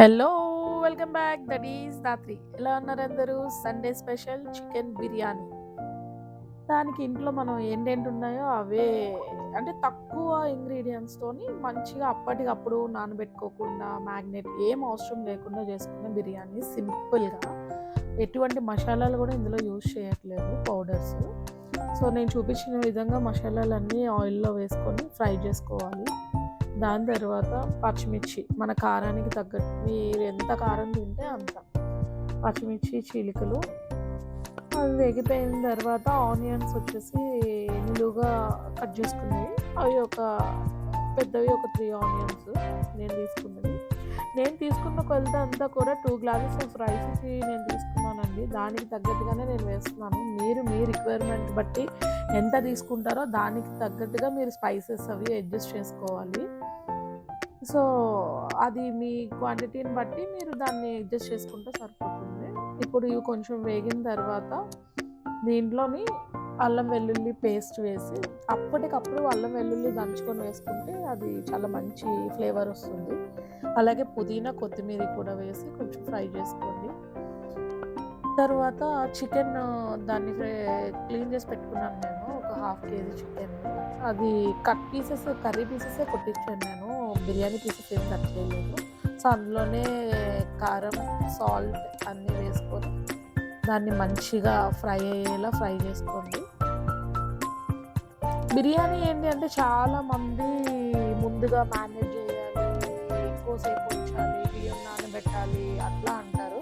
Hello welcome back. That is రాత్రి ఎలా ఉన్నారు అందరూ సండే స్పెషల్ చికెన్ బిర్యానీ. దానికి ఇంట్లో మనం ఏంటేంటి ఉన్నాయో అవే అంటే తక్కువ ఇంగ్రీడియంట్స్తోని మంచిగా అప్పటికప్పుడు నానబెట్టుకోకుండా మ్యాగ్నెట్ ఏం అవసరం లేకుండా చేసుకున్న బిర్యానీ సింపుల్గా. ఎటువంటి మసాలాలు కూడా ఇందులో యూజ్ చేయట్లేదు పౌడర్స్. సో నేను చూపించిన విధంగా మసాలాలన్నీ ఆయిల్లో వేసుకొని ఫ్రై చేసుకోవాలి. దాని తర్వాత పచ్చిమిర్చి మన కారానికి తగ్గట్టు మీరు ఎంత కారం తింటే అంత. పచ్చిమిర్చి చీలికలు అవి వేగిపోయిన తర్వాత ఆనియన్స్ వచ్చేసి నిలువుగా కట్ చేసుకున్నాయి అవి ఒక పెద్దవి ఒక త్రీ ఆనియన్స్ నేను తీసుకున్నది. నేను తీసుకున్న కొలత అంతా కూడా టూ గ్లాసెస్ ఆఫ్ రైస్కి నేను తీసుకున్నానండి. దానికి తగ్గట్టుగానే నేను వేస్తున్నాను. మీరు మీ రిక్వైర్మెంట్ బట్టి ఎంత తీసుకుంటారో దానికి తగ్గట్టుగా మీరు స్పైసెస్ అవి అడ్జస్ట్ చేసుకోవాలి. సో అది మీ క్వాంటిటీని బట్టి మీరు దాన్ని అడ్జస్ట్ చేసుకుంటే సరిపోతుంది. ఇప్పుడు ఇవి కొంచెం వేగిన తర్వాత దీంట్లోని అల్లం వెల్లుల్లి పేస్ట్ వేసి అప్పటికప్పుడు అల్లం వెల్లుల్లి దంచుకొని వేసుకుంటే అది చాలా మంచి ఫ్లేవర్ వస్తుంది. అలాగే పుదీనా కొత్తిమీర కూడా వేసి కొంచెం ఫ్రై చేసుకోండి. తర్వాత చికెన్ దాన్ని క్లీన్ చేసి పెట్టుకున్నాను నేను ఒక హాఫ్ కేజీ చికెన్. అది కట్ పీసెస్ కర్రీ పీసెస్ కొట్టించాను నేను. బిర్యానీ పీసెస్ ఏం కట్ చేయలేదు. సో అందులోనే కారం సాల్ట్ అన్నీ వేసుకొని దాన్ని మంచిగా ఫ్రై అయ్యేలా ఫ్రై చేసుకోండి. బిర్యానీ ఏంటి అంటే చాలామంది ముందుగా మేనేజ్ చేయాలి ఎక్కువసేపు ఉంచాలి బియ్యం నానబెట్టాలి అట్లా అంటారు.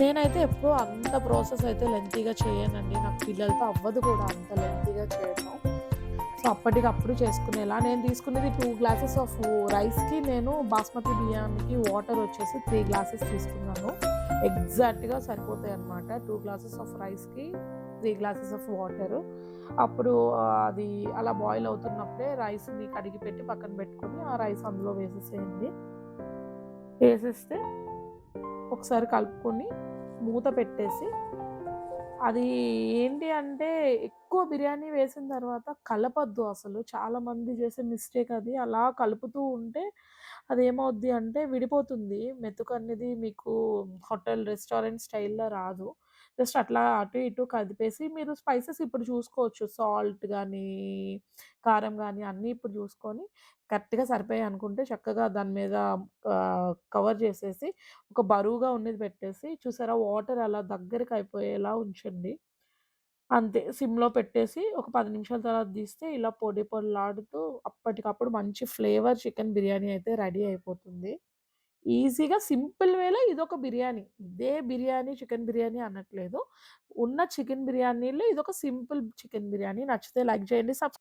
నేనైతే ఎప్పుడూ అంత ప్రాసెస్ అయితే లెంతీగా చేయనండి. నాకు పిల్లలతో అవ్వదు కూడా అంత లెంతీగా చేయడం సో అప్పటికప్పుడు చేసుకునేలా. నేను తీసుకునేది టూ గ్లాసెస్ ఆఫ్ రైస్కి నేను బాస్మతి బియ్యానికి వాటర్ వచ్చేసి త్రీ గ్లాసెస్ తీసుకున్నాను. ఎగ్జాక్ట్గా సరిపోతాయి అనమాట టూ గ్లాసెస్ ఆఫ్ రైస్కి త్రీ గ్లాసెస్ ఆఫ్ వాటర్ అప్పుడు అది అలా బాయిల్ అవుతున్నప్పుడే రైస్ని కడిగి పెట్టి పక్కన పెట్టుకొని ఆ రైస్ అందులో వేసేసేయండి. వేసేస్తే ఒకసారి కలుపుకొని మూత పెట్టేసి అది ఏంటి అంటే ఎక్కువ బిర్యానీ వేసిన తర్వాత కలపద్దు అసలు. చాలామంది చేసే మిస్టేక్ అది. అలా కలుపుతూ ఉంటే అది ఏమవుద్ది అంటే విడిపోతుంది. మెతుకు అనేది మీకు హోటల్ రెస్టారెంట్ స్టైల్లో రాదు. జస్ట్ అట్లా అటు ఇటు కదిపేసి మీరు స్పైసెస్ ఇప్పుడు చూసుకోవచ్చు. సాల్ట్ కానీ కారం కానీ అన్నీ ఇప్పుడు చూసుకొని కరెక్ట్గా సరిపోయాయి అనుకుంటే చక్కగా దాని మీద కవర్ చేసేసి ఒక బరువుగా ఉన్నది పెట్టేసి చూసారా వాటర్ అలా దగ్గరికి అయిపోయేలా ఉంచండి. అంతే సిమ్లో పెట్టేసి ఒక పది నిమిషాల తర్వాత తీస్తే ఇలా పొడి పొడిలాడుతూ అప్పటికప్పుడు మంచి ఫ్లేవర్ చికెన్ బిర్యానీ అయితే రెడీ అయిపోతుంది. ఈజీగా సింపుల్ వేలో ఇదొక బిర్యానీ. ఇదే బిర్యానీ చికెన్ బిర్యానీ అనట్లేదు. ఉన్న చికెన్ బిర్యానీలో ఇదొక సింపుల్ చికెన్ బిర్యానీ. నచ్చితే లైక్ చేయండి సబ్స్క్రైబ్